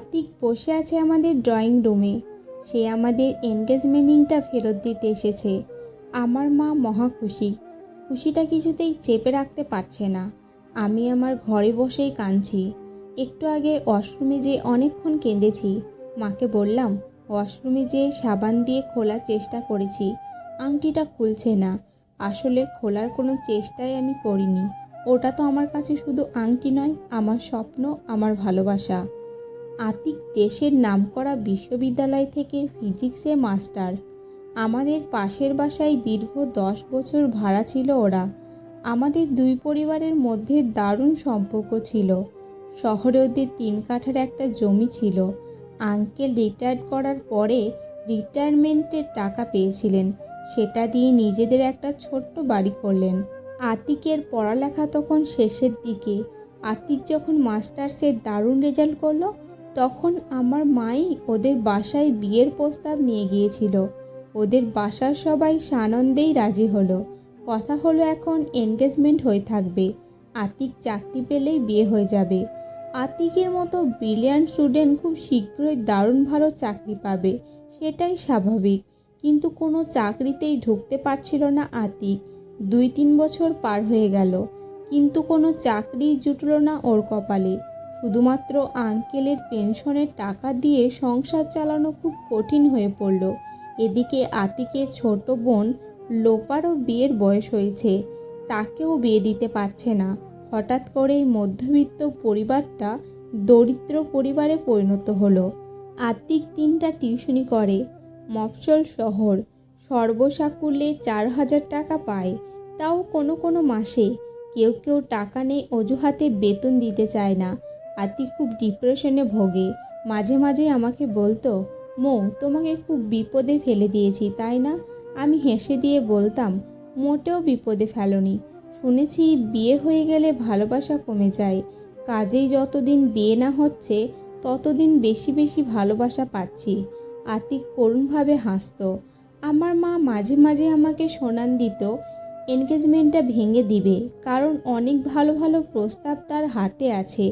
আতিক বসে আছে আমাদের ড্রয়িং রুমে। সে আমাদের এনগেজমেন্ট রিংটা ফেরত দিতে এসেছে। আমার মা মহা খুশি। খুশিটা কিছুতেই চেপে রাখতে পারছে না। আমি আমার ঘরে বসেই কাঁদছি। একটু আগে ওয়াশরুমে যে অনেকক্ষণ কেঁদেছি, মাকে বললাম, ওয়াশরুমে যে সাবান দিয়ে খোলার চেষ্টা করেছি, আংটিটা খুলছে না। আসলে খোলার কোনো চেষ্টাই আমি করিনি। ওটা তো আমার কাছে শুধু আংটি নয়, আমার স্বপ্ন, আমার ভালোবাসা। আতিক দেশের নামকরা বিশ্ববিদ্যালয় থেকে ফিজিক্সে মাস্টার্স। আমাদের পাশের বাসায় দীর্ঘ দশ বছর ভাড়া ছিল ওরা। আমাদের দুই পরিবারের মধ্যে দারুণ সম্পর্ক ছিল। শহরে ওদের তিন কাঠার একটা জমি ছিল। আঙ্কেল রিটায়ার্ড করার পরে রিটায়ারমেন্টের টাকা পেয়েছিলেন। সেটা দিয়ে নিজেদের একটা ছোট্ট বাড়ি করলেন। আতিকের পড়ালেখা তখন শেষের দিকে। আতিক যখন মাস্টার্সের দারুণ রেজাল্ট করল তখন আমার মাই ওদের বাসায় বিয়ের প্রস্তাব নিয়ে গিয়েছিল। ওদের বাসার সবাই সানন্দেই রাজি হলো। কথা হলো এখন এনগেজমেন্ট হয়ে থাকবে। আতিক চাকরি পেলেই বিয়ে হয়ে যাবে। আতিকের মতো ব্রিলিয়ান্ট স্টুডেন্ট খুব শীঘ্রই দারুণ ভালো চাকরি পাবে, সেটাই স্বাভাবিক। কিন্তু কোনো চাকরিতেই ঢুকতে পারছিল না আতিক। দুই তিন বছর পার হয়ে গেল। কিন্তু কোনো চাকরি জুটল না ওর কপালে। শুধুমাত্র আঙ্কেলের পেনশনের টাকা দিয়ে সংসার চালানো খুব কঠিন হয়ে পড়ল। এদিকে আতিকের ছোট বোন লোপারও বিয়ের বয়স হয়েছে, তাকেও বিয়ে দিতে পারছে না। হঠাৎ করেই মধ্যবিত্ত পরিবারটা দরিদ্র পরিবারে পরিণত হলো। আতিক তিনটা টিউশনি করে মফসল শহর। সর্বসাকুল্যে চার হাজার টাকা পায়, তাও কোনো কোনো মাসে। কেউ কেউ টাকা নেই, অজুহাতে বেতন দিতে চায় না। আতি খুব ডিপ্রেশনে ভোগে। মাঝে মাঝে আমাকে বলতো, মো, তোমাকে খুব বিপদে ফেলে দিয়েছি, তাই না? আমি হেসে দিয়ে বলতাম, মোটেও বিপদে ফেলোনি। শুনেছি বিয়ে হয়ে গেলে ভালোবাসা কমে যায়। কাজেই যতদিন বিয়ে না হচ্ছে, ততদিন বেশি বেশি ভালোবাসা পাচ্ছি। আতিক করুণভাবে হাসতো। আমার মা মাঝে মাঝে আমাকে শোনান দিত, এনগেজমেন্টটা ভেঙে দিবে, কারণ অনেক ভালো ভালো প্রস্তাব তার হাতে আছে।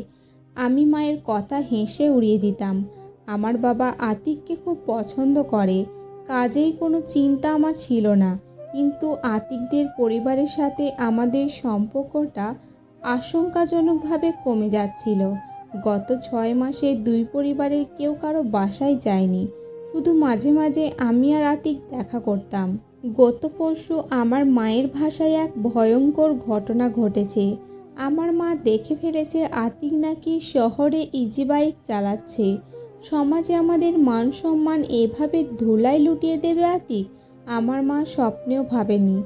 আমি মায়ের কথা হেসে উড়িয়ে দিতাম। আমার বাবা আতিককে খুব পছন্দ করে। কাজেই কোনো চিন্তা আমার ছিল না। কিন্তু আতিকদের পরিবারের সাথে আমাদের সম্পর্কটা আশঙ্কাজনকভাবে কমে যাচ্ছিল। গত ছয় মাসে দুই পরিবারের কেউ কারও বাসায় যায়নি। শুধু মাঝে মাঝে আমি আর আতিক দেখা করতাম। গত পরশু আমার মায়ের ভাষায় এক ভয়ঙ্কর ঘটনা ঘটেছে। আমার মা দেখে ফেলেছে আতিক নাকি শহরে ইজি বাইক চালাচ্ছে। সমাজে আমাদের মান সম্মান এভাবে ধুলাই লুটিয়ে দেবে আতিক? আমার মা স্বপ্নেও ভাবেনি।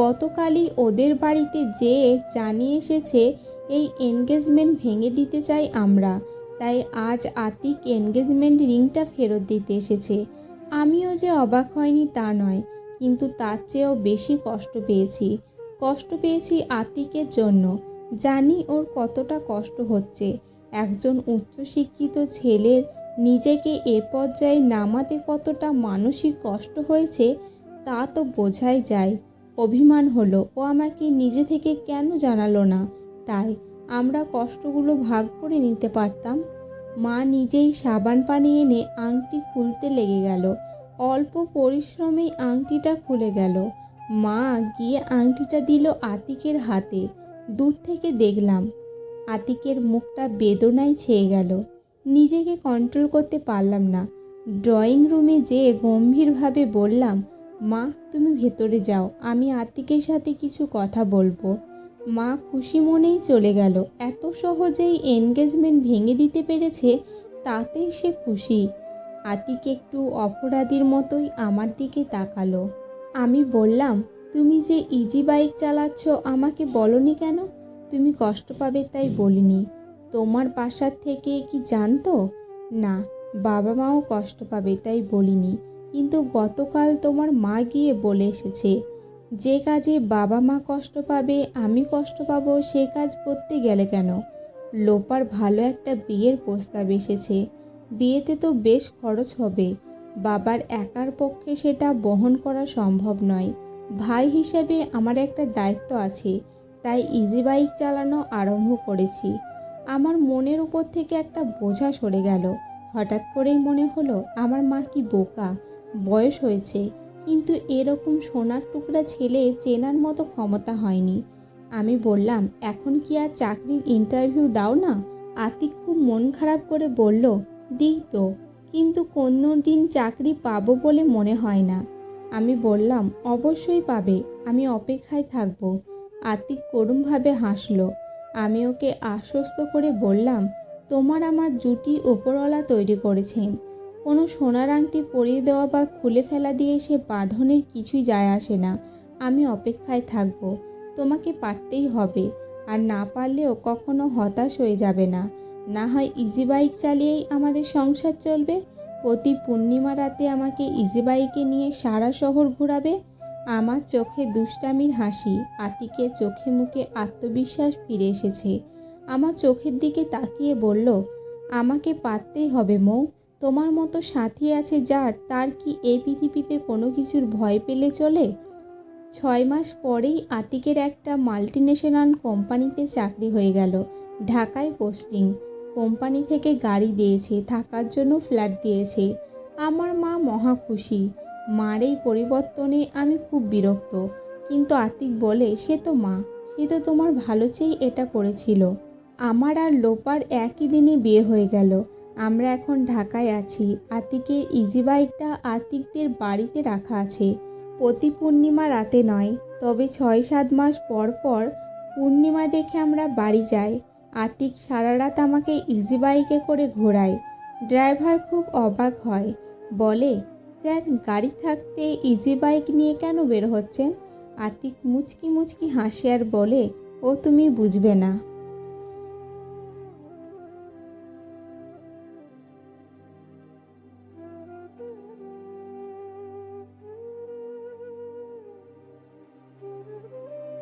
গতকালই ওদের বাড়িতে যেয়ে জানিয়ে এসেছে, এই এনগেজমেন্ট ভেঙে দিতে চাই আমরা। তাই আজ আতিক এনগেজমেন্ট রিংটা ফেরত দিতে এসেছে। আমিও যে অবাক হয়নি তা নয়, কিন্তু তার চেয়েও বেশি কষ্ট পেয়েছি। কষ্ট পেয়েছি আতিকের জন্য। জানি ওর কতটা কষ্ট হচ্ছে। একজন উচ্চশিক্ষিত ছেলের নিজেকে এ পর্যায়ে নামাতে কতটা মানসিক কষ্ট হয়েছে, তা তো বোঝাই যায়। অভিমান হলো, ও আমাকে নিজে থেকে কেন জানালো না? তাই আমরা কষ্টগুলো ভাগ করে নিতে পারতাম। মা নিজেই সাবান পানি এনে আংটি খুলতে লেগে গেল। অল্প পরিশ্রমেই আংটিটা খুলে গেল। মা গিয়ে আংটিটা দিল আতিকের হাতে। দূর থেকে দেখলাম, আতিকের মুখটা বেদনায় ছেয়ে গেল। নিজেকে কন্ট্রোল করতে পারলাম না। ড্রয়িং রুমে যেয়ে গম্ভীরভাবে বললাম, মা, তুমি ভেতরে যাও, আমি আতিকের সাথে কিছু কথা বলব। মা খুশি মনেই চলে গেল। এত সহজেই এনগেজমেন্ট ভেঙে দিতে পেরেছে, তাতেই সে খুশি। আতিক একটু অপরাধীর মতোই আমার দিকে তাকালো। আমি বললাম তুমি যে ইজি বাইক চালাচ্ছ আমাকে বলনি কেন? তুমি কষ্ট পাবে তাই বলিনি। তোমার বাসার থেকে কি জানতো? না, বাবা মাও কষ্ট পাবে তাই বলিনি। কিন্তু গতকাল তোমার মা গিয়ে বলে এসেছে, যে কাজে বাবা মা কষ্ট পাবে, আমি কষ্ট পাবো, সে কাজ করতে গেলে কেন? লোপার ভালো একটা বিয়ের প্রস্তাব এসেছে। বিয়েতে তো বেশ খরচ হবে। বাবার একার পক্ষে সেটা বহন করা সম্ভব নয়। ভাই হিসেবে আমার একটা দায়িত্ব আছে, তাই ইজি বাইক চালানো আরম্ভ করেছি। আমার মনের উপর থেকে একটা বোঝা সরে গেল। হঠাৎ করেই মনে হলো, আমার মা কি বোকা? বয়স হয়েছে, কিন্তু এরকম সোনার টুকরা ছেলে চেনার মতো ক্ষমতা হয়নি। আমি বললাম, এখন কি আর চাকরির ইন্টারভিউ দাও না? আতিক খুব মন খারাপ করে বলল, দিই তো, কিন্তু কোনো দিন চাকরি পাবো বলে মনে হয় না। আমি বললাম, অবশ্যই পাবে। আমি অপেক্ষায় থাকব। আতিক করুণভাবে হাসল। আমি ওকে আশ্বস্ত করে বললাম, তোমার আমার জুটি ওপরওয়ালা তৈরি করেছেন। কোনো সোনার আংটি পরিয়ে দেওয়া বা খুলে ফেলা দিয়ে সে বাঁধনের কিছুই যায় আসে না। আমি অপেক্ষায় থাকব। তোমাকে পারতেই হবে। আর না পারলেও কখনো হতাশ হয়ে যাবে না। না হয় ইজি বাইক চালিয়েই আমাদের সংসার চলবে প্রতি পূর্ণিমা রাতে আমাকে ইজি বাইকে নিয়ে সারা শহর ঘোরাবে? আমার চোখে দুষ্টামির হাসি আতিকে চোখে মুখে আত্মবিশ্বাস ফিরে এসেছে। আমার চোখের দিকে তাকিয়ে বলল, আমাকে পারতেই হবে মৌ। তোমার মতো সাথী আছে যার, তার কি এই পৃথিবীতে কোনো কিছুর ভয় পেলে চলে? ছয় মাস পরেই আতিকের একটা মাল্টিনেশনাল কোম্পানিতে চাকরি হয়ে গেল, ঢাকায় পোস্টিং। কোম্পানি থেকে গাড়ি দিয়েছে, থাকার জন্য ফ্ল্যাট দিয়েছে। আমার মা মহা খুশি। মার এই পরিবর্তনে আমি খুব বিরক্ত। কিন্তু আতিক বলে, সে তো মা, সে তো তোমার ভালো চেয়েই এটা করেছিল। আমার আর লোপার একই দিনে বিয়ে হয়ে গেল। আমরা এখন ঢাকায় আছি। আতিকের ইজি বাইকটা আতিকদের বাড়িতে রাখা আছে। প্রতি পূর্ণিমা রাতে নয়, তবে ছয় সাত মাস পর পর পূর্ণিমা দেখে আমরা বাড়ি যাই। আতিক সারা রাত আমাকে ইজি বাইকে করে ঘোরায়। ড্রাইভার খুব অবাক হয়। বলে, স্যার, গাড়ি থাকতে ইজি বাইক নিয়ে কেন বের হচ্ছেন? আতিক মুচকি মুচকি হাসে আর বলে, ও তুমি বুঝবে না।